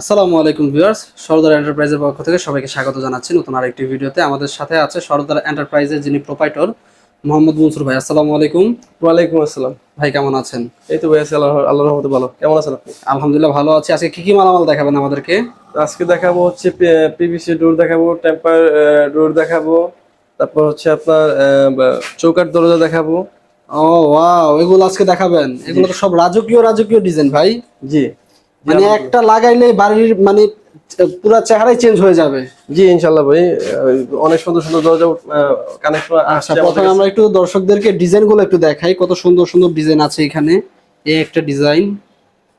আসসালামু আলাইকুম ভিউয়ার্স সরদার এন্টারপ্রাইজের পক্ষ থেকে সবাইকে স্বাগত জানাচ্ছি নতুন আরেকটি ভিডিওতে। আমাদের সাথে আছে সরদার এন্টারপ্রাইজের যিনি প্রোপাইটর মোহাম্মদ মনসুর ভাই। আসসালামু আলাইকুম। ওয়ালাইকুম আসসালাম। ভাই কেমন আছেন? এই তো ভাই আছি আল্লাহ আল্লাহর রহমতে ভালো। কেমন আছেন আপনি? আলহামদুলিল্লাহ ভালো আছি। আজকে কি কি মালামাল দেখাবেন আমাদেরকে? আজকে দেখাবো হচ্ছে পিভিসি ডোর দেখাবো টেম্পার ডোর দেখাবো তারপর হচ্ছে আপনার চৌকাঠ দরজা দেখাবো। ও ওয়াও এগুলো আজকে দেখাবেন। এগুলো তো সব রাজকীয় রাজকীয় ডিজাইন ভাই। জি। মানে একটা লাগাইলে বাড়ির মানে পুরো চেহারাই চেঞ্জ হয়ে যাবে। জি ইনশাল্লাহ ভাই অনেক সুন্দর সুন্দর দরজা কানেকশন আচ্ছা প্রথমে আমরা একটু দর্শকদেরকে ডিজাইনগুলো একটু দেখাই কত সুন্দর সুন্দর ডিজাইন আছে এখানে। এই একটা ডিজাইন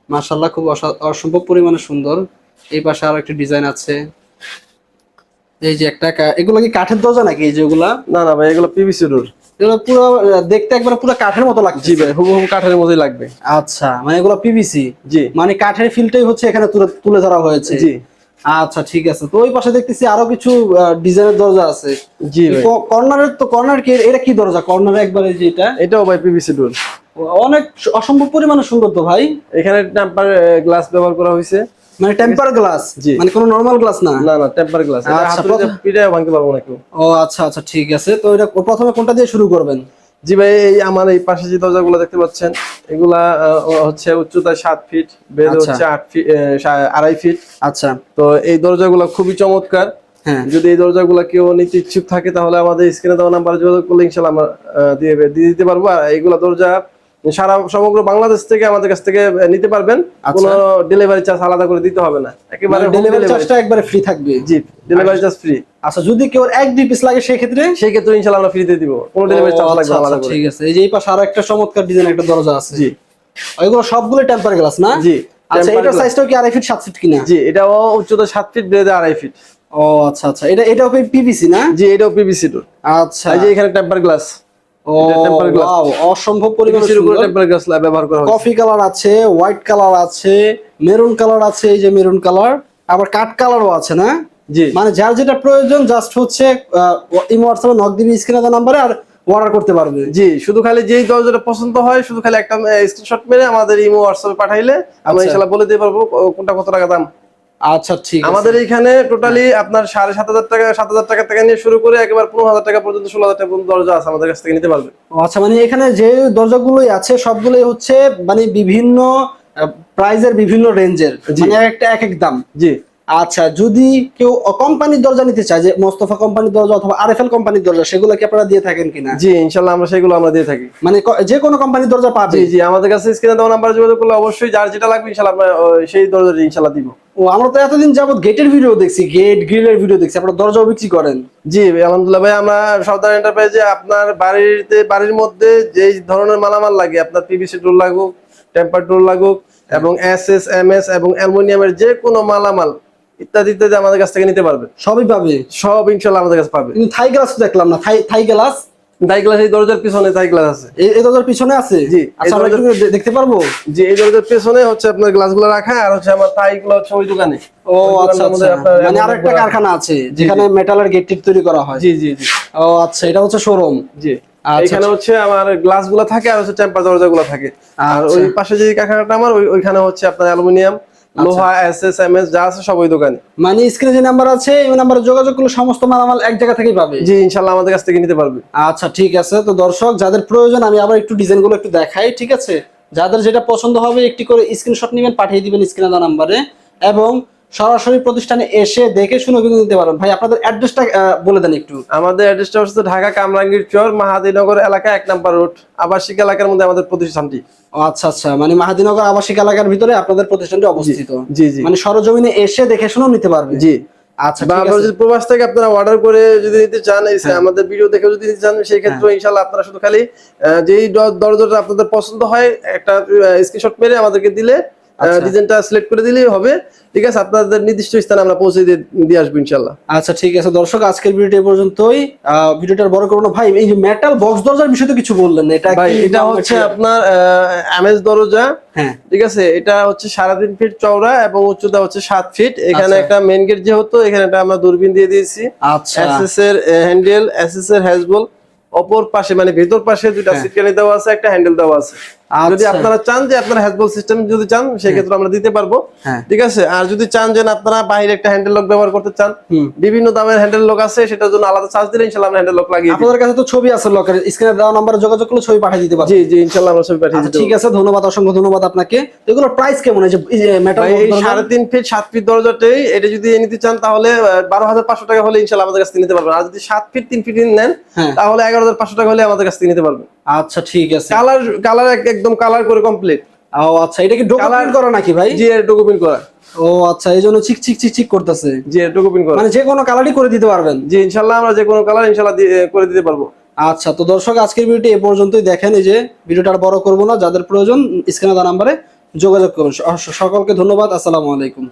মাশাল্লাহ খুব অসা- অসম্ভব পরিমাণে সুন্দর। এই পাশে আরও একটা ডিজাইন আছে। এই যে একটা এগুলো কি কাঠের দরজা নাকি এই যেগুলা না না ভাই এগুলো পিভিসি ডোর এগুলো পুরো দেখতে একবার পুরো কাঠের মতো লাগছে। জি ভাই হুবহু কাঠের মতোই লাগবে। আচ্ছা মানে এগুলো পিভিসি জি। মানে কাঠের ফিলটাই হচ্ছে এখানে তুলে ধরা হয়েছে। জি। আচ্ছা ঠিক আছে। তো ওই পাশে দেখতেছি আরও কিছু ডিজাইনের দরজা আছে। জি ভাই। কর্নারের তো কর্নার কি এটা কি দরজা? কর্নারে একবারে যেটা এটাও ভাই পিভিসি ডোর অনেক অসম্ভব পরিমাণে সুন্দর তো ভাই। এখানে টেম্পার গ্লাস ব্যবহার করা হয়েছে। মানে টেম্পার গ্লাস। মানে কোনো নরমাল গ্লাস না? না না টেম্পার গ্লাস আচ্ছা, প্রথম- পিঠে ভাঙতে পারব না কেউ ও আচ্ছা আচ্ছা ঠিক আছে। তো এটা প্রথমে কোনটা দিয়ে শুরু করবেন? জি ভাই এই আমার এই পাশে যে দরজাগুলো দেখতে পাচ্ছেন এগুলা হচ্ছে উচ্চতা সাত ফিট বেদ আচ্ছা। হচ্ছে আট ফিট আড়াই ফিট আচ্ছা। তো এই দরজাগুলো খুবই চমৎকার। হ্যাঁ। যদি এই দরজাগুলো কেউ নিতে ইচ্ছুক থাকে তাহলে আমাদের স্ক্রিনে দেওয়া নাম্বারে যোগাযোগ করলে ইনশাল্লাহ আমরা দিয়ে দিয়ে দিতে পারব। আর এইগুলা দরজা সারা সমগ্র বাংলাদেশ থেকে আমাদের কাছ থেকে নিতে পারবেন। কোনো ডেলিভারি চার্জ আলাদা করে দিতে হবে না। একেবারে ডেলিভারি ডেলিভারি চার্জটা একবারে ফ্রি থাকবে। জি ডেলিভারি চার্জ ফ্রি আচ্ছা যদি কেউ এক দুই পিস লাগে সেই ক্ষেত্রে সেই ক্ষেত্রে ইনশাল্লাহ আমরা ফ্রিতে দিব। কোনো ডেলিভারি চার্জ লাগবে আচ্ছা, আলাদা আচ্ছা, করে। ঠিক আছে। এই যে এই পাশে আরও একটা চমৎকার ডিজাইন একটা দরজা আছে। জি। এগুলো সবগুলো টেম্পার গ্লাস না? জি আচ্ছা এটার সাইজটাও কি আড়াই ফিট সাত ফিট কিনা? জি এটাও উচ্চতা সাত ফিট বেড়ে আড়াই ফিট ও আচ্ছা আচ্ছা। এটা এটাও পিভিসি না? জি এটাও পিভিসি তো আচ্ছা। এই যে এখানে টেম্পার গ্লাস ও এটা tempered glass। wow, অসম্ভব পরিমাণে পিভিসির উপরে সুন্দর। টেম্পার গ্লাস ব্যবহার করা কফি কালার আছে হোয়াইট কালার আছে মেরুন কালার আছে এই যে মেরুন কালার আবার কাঠ কালারও আছে না জি মানে যার যেটা প্রয়োজন জাস্ট হচ্ছে ইমো হোয়াটসঅ্যাপে নক দিবি স্ক্রিনে দেওয়া নাম্বারে আর অর্ডার করতে পারবে জি শুধু খালি যেই দরজাটা পছন্দ হয় শুধু খালি একটা স্ক্রিনশট মেরে আমাদের ইমো হোয়াটসঅ্যাপে পাঠাইলে আমরা আচ্ছা। ইনশাআল্লাহ বলে দিতে পারব কোনটা কত টাকা দাম আচ্ছা ঠিক আমাদের এইখানে টোটালি আপনার সাড়ে সাত হাজার টাকা সাত হাজার টাকা থেকে নিয়ে শুরু করে একেবারে পনেরো হাজার টাকা পর্যন্ত ষোলো হাজার টাকা পর্যন্ত দরজা আছে আমাদের কাছ থেকে নিতে পারবে। আচ্ছা মানে এখানে যে দরজাগুলোই আছে সবগুলোই হচ্ছে মানে বিভিন্ন প্রাইজের বিভিন্ন রেঞ্জের মানে একটা এক এক দাম। জি। আচ্ছা যদি কেউ কোম্পানির দরজা নিতে চায় যে মোস্তফা কোম্পানির দরজা অথবা আর আরএফএল কোম্পানির দরজা সেগুলো কি আপনারা দিয়ে থাকেন কিনা? জি ইনশাল্লাহ আমরা সেগুলো আমরা দিয়ে থাকি। মানে যে কোনো কোম্পানির দরজা পাবে। জি জি আমাদের কাছে স্ক্রিনে দেওয়া নাম্বার যোগাযোগ করলে অবশ্যই যার যেটা লাগবে ইনশাল্লাহ আমরা সেই দরজাটি ইনশাল্লাহ দিব। ও আমরা তো এতদিন যাবত গেটের ভিডিও দেখছি গেট গ্রিলের ভিডিও দেখছি আপনারা দরজাও বিক্রি করেন। জি আলহামদুলিল্লাহ ভাই আমরা সাউদার এন্টারপ্রাইজে আপনার বাড়িতে বাড়ির মধ্যে যেই ধরনের মালামাল লাগে আপনার পিভিসি ডোর লাগুক টেম্পার ডোর লাগুক এবং এস এস এম এস এবং অ্যালুমিনিয়ামের যে কোনো মালামাল ইত্যাদি ইত্যাদি আমাদের কাছ থেকে নিতে পারবে। সবই পাবে। সব ইনশাল্লাহ আমাদের কাছে পাবে। কিন্তু থাই গ্লাস দেখলাম না। থাই থাই গ্লাস তাই গ্লাস এই দরজার পিছনে তাই গ্লাস আছে। এই দরজার পিছনে আছে? জি, আচ্ছা আমরা একটু দেখতে পারব? যে এই দরজার পেছনে হচ্ছে আপনার গ্লাসগুলো রাখা আর হচ্ছে আমার তাইগুলো হচ্ছে ওই দোকানে। ও আচ্ছা আচ্ছা। মানে আরও একটা কারখানা আছে যেখানে মেটালের গেট টিপ তৈরি করা হয়। জি জি জি। ও আচ্ছা এটা হচ্ছে শোরুম জি। আচ্ছা, এখানে হচ্ছে আমার গ্লাসগুলো থাকে আর হচ্ছে টেম্পার দরজা গুলো থাকে। আর আচ্ছা। ওই পাশে যে কারখানাটা আমার ওইখানে হচ্ছে আপনার অ্যালুমিনিয়াম আচ্ছা। লোহা এস এস এম এস যা আছে সব ওই দোকানে। মানে স্ক্রিনে যে নাম্বার আছে এই নাম্বারে যোগাযোগ করলে সমস্ত মালামাল এক জায়গা থেকেই পাবে? জি ইনশাল্লাহ আমাদের কাছ থেকে নিতে পারবে। আচ্ছা ঠিক আছে। তো দর্শক যাদের প্রয়োজন আমি আবার একটু ডিজাইনগুলো একটু দেখাই ঠিক আছে? যাদের যেটা পছন্দ হবে একটি করে স্ক্রিনশট নেবেন পাঠিয়ে দিবেন স্ক্রিনে দেওয়া নাম্বারে এবং সরাসরি প্রতিষ্ঠানে এসে দেখে শুনে কিন্তু নিতে পারেন। ভাই আপনাদের অ্যাড্রেসটা বলে দেন একটু। আমাদের অ্যাড্রেসটা হচ্ছে ঢাকা কামরাঙ্গীর চর মাহাদিনগর এলাকা এক নাম্বার রোড আবাসিক এলাকার মধ্যে আমাদের প্রতিষ্ঠানটি। আচ্ছা আচ্ছা। মানে মাহাদিনগর আবাসিক এলাকার ভিতরে আপনাদের প্রতিষ্ঠানটি অবস্থিত। জি জি মানে সরজমিনে এসে দেখে শুনেও নিতে পারবে। জি। আচ্ছা বা ঠিক যদি প্রবাস থেকে আপনারা অর্ডার করে যদি নিতে চান হ্যাঁ। আমাদের ভিডিও দেখে যদি নিতে চান সেই ক্ষেত্রে ইনশাল্লাহ আপনারা শুধু খালি যেই দরজাটা আপনাদের পছন্দ হয় একটা স্ক্রিনশট মেরে আমাদেরকে দিলে। ডিজাইনটা সিলেক্ট করে দিলেই হবে। ঠিক আছে আপনাদের নির্দিষ্ট স্থানে আমরা পৌঁছে দিয়ে দিয়ে আসব ইনশাল্লাহ আচ্ছা ঠিক আছে। দর্শক আজকের ভিডিওটা পর্যন্তই। আহ, ভিডিওটা আর বড় করব ভাই এই যে মেটাল বক্স দরজার বিষয়ে তো কিছু বললেন এটা ভাই এটা হচ্ছে আপনার এমএস দরজা। হ্যান্ডেল ঠিক আছে এটা হচ্ছে সাড়ে তিন ফিট চওড়া এবং উচ্চতা হচ্ছে সাত ফিট। এখানে আচ্ছা। একটা মেন গেট যেহেতু এখানে একটা আমরা দূরবীন দিয়ে দিয়েছি। আচ্ছা। এসএস এর হ্যান্ডেল এসএস এর হ্যাজবল অপর পাশে মানে ভেতর পাশে দুইটা হ্যাঁ। সিটকানি দেওয়া আছে একটা হ্যান্ডেল দেওয়া আছে। যদি আচ্ছা। আপনারা চান যে আপনারা হ্যাজবল সিস্টেম যদি চান সেক্ষেত্রে আমরা দিতে পারব। হ্যাঁ। ঠিক আছে? আর যদি চান যে আপনারা বাইরে একটা হ্যান্ডেল লক ব্যবহার করতে চান বিভিন্ন দামের হ্যান্ডেল লক আছে সেটার জন্য আলাদা চার্জ দিলে ইনশাল্লাহ আমরা হ্যান্ডেল লক লাগিয়ে দিই। আপনাদের কাছে তো ছবি আছে লকের স্ক্রিনে দেওয়া নাম্বারে যোগাযোগ করলে ছবি পাঠিয়ে দিতে পারবেন জি জি ইনশাল্লাহ আমরা ছবি পাঠিয়ে আচ্ছা দিতে ঠিক আছে ধন্যবাদ অসংখ্য ধন্যবাদ আপনাকে। তো এগুলোর প্রাইস কেমন? এই যে মেটাল সাড়ে তিন ফিট সাত ফিট দরজাটাই এটা যদি নিতে চান তাহলে বারো হাজার পাঁচশো টাকা হলে ইনশাল্লাহ আমাদের কাছ থেকে নিতে পারবেন। আর যদি সাত ফিট তিন ফিট নেন হ্যাঁ। তাহলে এগারো হাজার পাঁচশো টাকা হলে আমাদের কাছ থেকে নিতে পারবেন। আচ্ছা ঠিক আছে। কালার কালার একদম কালার করে কমপ্লিট ও আচ্ছা এটা কি ডোকা প্রিন্ট করা নাকি ভাই? জি এর ডকুমেন্ট করা। ও আচ্ছা এই জন্য চিক চিক চিক চিক করতেছে। জি এর ডকুমেন্ট করা। মানে যে কোনো কালারই করে দিতে পারবেন। জি ইনশাল্লাহ আমরা যে কোনো কালার ইনশাল্লাহ দিয়ে- করে দিতে পারব। আচ্ছা তো দর্শক আজকের ভিডিওটি এ পর্যন্তই। দেখেন এই যে ভিডিওটা আর বড় করব না। যাদের প্রয়োজন স্ক্রিনে দেওয়া নাম্বারে যোগাযোগ করুন। সকলকে ধন্যবাদ। আসসালামু আলাইকুম।